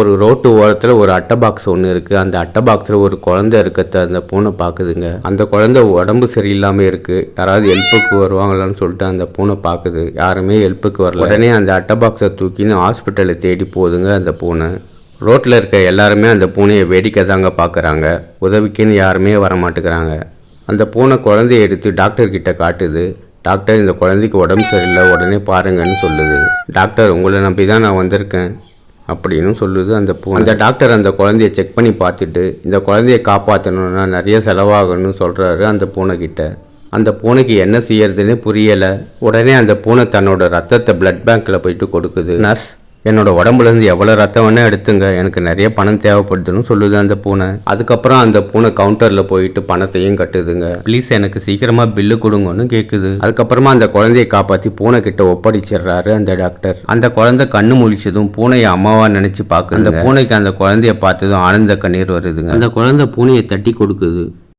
ஒரு ரோட்டு ஓரத்தில் ஒரு அட்டை பாக்ஸ் ஒன்று இருக்குது அந்த அட்டை பாக்ஸில் ஒரு குழந்தை இருக்கிறத அந்த பூனை பார்க்குதுங்க அந்த குழந்தை உடம்பு சரியில்லாமல் இருக்குது யாராவது ஹெல்ப்புக்கு வருவாங்களான்னு சொல்லிட்டு அந்த பூனை பார்க்குது யாருமே ஹெல்ப்புக்கு வரல. உடனே அந்த அட்டை பாக்ஸை தூக்கின்னு ஹாஸ்பிட்டலை தேடி போகுதுங்க அந்த பூனை. ரோட்டில் இருக்க எல்லாருமே அந்த பூனையை வேடிக்கை தாங்க பார்க்குறாங்க உதவிக்குன்னு யாருமே வர மாட்டேங்கிறாங்க. அந்த பூனை குழந்தைய எடுத்து டாக்டர்கிட்ட காட்டுது. டாக்டர் இந்த குழந்தைக்கு உடம்பு சரியில்லை. உடனே பாருங்கன்னு சொல்லுது. டாக்டர் உங்களை நம்பி தான் நான் வந்திருக்கேன். அப்படின்னு சொல்லுது அந்த பூனை. அந்த டாக்டர் அந்த குழந்தைய செக் பண்ணி பார்த்துட்டு இந்த குழந்தைய காப்பாற்றணும்னா நிறைய செலவாகும்னு சொல்கிறாரு அந்த பூனை கிட்ட அந்த பூனைக்கு என்ன செய்யறதுன்னு புரியலை. உடனே அந்த பூனை தன்னோட ரத்தத்தை பிளட் பேங்க்கில் போயிட்டு கொடுக்குது. நர்ஸ் என்னோட உடம்புலேருந்து எவ்வளோ ரத்தம் வேணால் எடுத்துங்க. எனக்கு நிறைய பணம் தேவைப்படுதுன்னு சொல்லுது அந்த பூனை. அதுக்கப்புறம் அந்த பூனை கவுண்டரில் போயிட்டு பணத்தையும் கட்டுதுங்க. ப்ளீஸ் எனக்கு சீக்கிரமாக பில்லு கொடுங்கன்னு கேட்குது அதுக்கப்புறமா அந்த குழந்தையை காப்பாற்றி பூனை கிட்ட ஒப்படைச்சிடுறாரு அந்த டாக்டர் அந்த குழந்தை கண்ணு முழிச்சதும் பூனையை அம்மாவா நினச்சி பார்க்குது அந்த பூனைக்கு அந்த குழந்தைய பார்த்ததும் ஆனந்த கண்ணீர் வருதுங்க. அந்த குழந்தை பூனையை தட்டி கொடுக்குது.